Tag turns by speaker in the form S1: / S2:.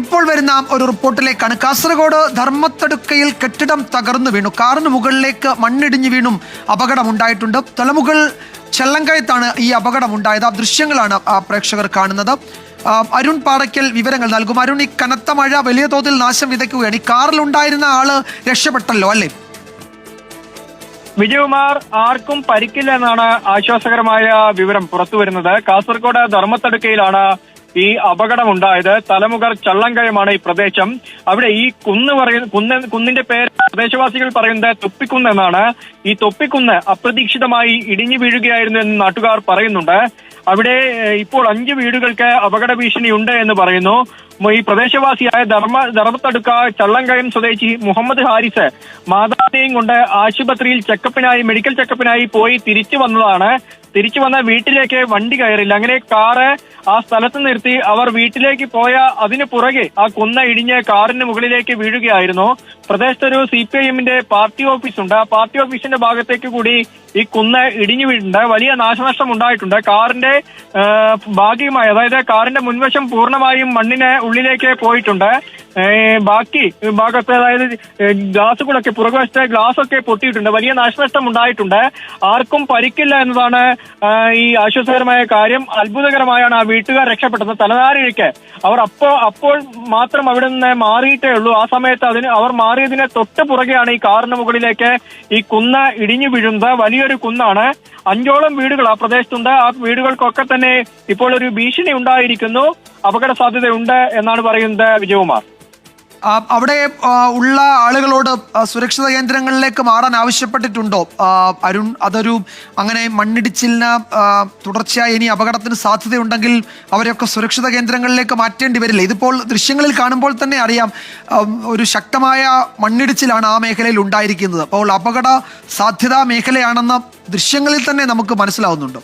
S1: ഇപ്പോൾ വരുന്ന ഒരു റിപ്പോർട്ടിലേക്കാണ്. കാസർഗോഡ് ധർമ്മത്തടുക്കയിൽ കെട്ടിടം തകർന്നു വീണു. കാറിന് മുകളിലേക്ക് മണ്ണിടിഞ്ഞു വീണും അപകടമുണ്ടായിട്ടുണ്ട്. തലമുകൾ ചെല്ലങ്കയത്താണ് ഈ അപകടമുണ്ടായത്. ആ ദൃശ്യങ്ങളാണ് പ്രേക്ഷകർ കാണുന്നത്. അരുൺ പാറയ്ക്കൽ വിവരങ്ങൾ നൽകും. അരുൺ ഈ കനത്ത മഴ വലിയ തോതിൽ നാശം വിതയ്ക്കുകയാണ്. ഈ കാറിൽ ഉണ്ടായിരുന്ന ആൾ രക്ഷപ്പെട്ടല്ലോ അല്ലേ?
S2: വിജയകുമാർ ആർക്കും പരിക്കില്ല എന്നാണ് ആശ്വാസകരമായ വിവരം പുറത്തു വരുന്നത് കാസർഗോഡ് ധർമ്മത്തടുക്കയിലാണ് ഈ അപകടം ഉണ്ടായത് തലമുകർ ചള്ളങ്കയമാണ് ഈ പ്രദേശം. അവിടെ ഈ കുന്ന് പറയുന്ന കുന്ന് കുന്നിന്റെ പേര് പ്രദേശവാസികൾ പറയുന്നത് തൊപ്പിക്കുന്ന് എന്നാണ്. ഈ തൊപ്പിക്കുന്ന് അപ്രതീക്ഷിതമായി ഇടിഞ്ഞു വീഴുകയായിരുന്നു എന്ന് നാട്ടുകാർ പറയുന്നുണ്ട്. അവിടെ ഇപ്പോൾ അഞ്ച് വീടുകൾക്ക് അപകട ഭീഷണിയുണ്ട് എന്ന് പറയുന്നു. ഈ പ്രദേശവാസിയായ ധർമ്മ ധർമ്മത്തടുക്ക ചള്ളങ്കയം സ്വദേശി മുഹമ്മദ് ഹാരിസ് മാതാവിനെയും കൊണ്ട് ആശുപത്രിയിൽ ചെക്കപ്പിനായി മെഡിക്കൽ ചെക്കപ്പിനായി പോയി തിരിച്ചു വന്നതാണ്. തിരിച്ചു വന്ന വീട്ടിലേക്ക് വണ്ടി കയറില്ല. അങ്ങനെ കാറ് ആ സ്ഥലത്ത് നിർത്തി അവർ വീട്ടിലേക്ക് പോയ അതിന് പുറകെ ആ കുന്ന ഇടിഞ്ഞ് കാറിന് മുകളിലേക്ക് വീഴുകയായിരുന്നു. പ്രദേശത്തൊരു സി പി ഐ എമ്മിന്റെ പാർട്ടി ഓഫീസുണ്ട്. ആ പാർട്ടി ഓഫീസിന്റെ ഭാഗത്തേക്ക് കൂടി ഈ കുന്ന് ഇടിഞ്ഞു വീഴുന്നുണ്ട്. വലിയ നാശനഷ്ടം ഉണ്ടായിട്ടുണ്ട്. കാറിന്റെ ഭാഗികമായി അതായത് കാറിന്റെ മുൻവശം പൂർണമായും മണ്ണിന് ഉള്ളിലേക്ക് പോയിട്ടുണ്ട്. ബാക്കി ഭാഗത്ത് അതായത് ഗ്ലാസുകളൊക്കെ പുറകുവശത്തെ ഗ്ലാസ് ഒക്കെ പൊട്ടിയിട്ടുണ്ട്. വലിയ നാശനഷ്ടം ഉണ്ടായിട്ടുണ്ട്. ആർക്കും പരിക്കില്ല എന്നതാണ് ഈ ആശ്വാസകരമായ കാര്യം. അത്ഭുതകരമായാണ് ആ വീട്ടുകാർ രക്ഷപ്പെട്ടത്. തലനാരിഴയ്ക്ക്. അവർ അപ്പോ അപ്പോൾ മാത്രം അവിടെ നിന്ന് മാറിയിട്ടേ ഉള്ളൂ. ആ സമയത്ത് അതിന് അവർ മാറിയതിന് തൊട്ട് പുറകെയാണ് ഈ കാറിന് മുകളിലേക്ക് ഈ കുന്ന് ഇടിഞ്ഞു വീഴുന്നത്. വലിയൊരു കുന്നാണ്. അഞ്ചോളം വീടുകൾ ആ പ്രദേശത്തുണ്ട്. ആ വീടുകൾക്കൊക്കെ തന്നെ ഇപ്പോൾ ഒരു ഭീഷണി ഉണ്ടായിരിക്കുന്നു. അപകട സാധ്യതയുണ്ട് എന്നാണ് പറയുന്നത് വിജയകുമാർ.
S1: അവിടെ ഉള്ള ആളുകളോട് സുരക്ഷിത കേന്ദ്രങ്ങളിലേക്ക് മാറാൻ ആവശ്യപ്പെട്ടിട്ടുണ്ടോ? അരുൺ അതൊരു അങ്ങനെ മണ്ണിടിച്ചിലിന് തുടർച്ചയായി ഇനി അപകടത്തിന് സാധ്യതയുണ്ടെങ്കിൽ അവരെയൊക്കെ സുരക്ഷിത കേന്ദ്രങ്ങളിലേക്ക് മാറ്റേണ്ടി വരില്ല. ഇതിപ്പോൾ ദൃശ്യങ്ങളിൽ കാണുമ്പോൾ തന്നെ അറിയാം ഒരു ശക്തമായ മണ്ണിടിച്ചിലാണ് ആ മേഖലയിൽ ഉണ്ടായിരിക്കുന്നത്. അപ്പോൾ അപകട സാധ്യതാ മേഖലയാണെന്ന് ദൃശ്യങ്ങളിൽ തന്നെ നമുക്ക് മനസ്സിലാവുന്നുണ്ട്.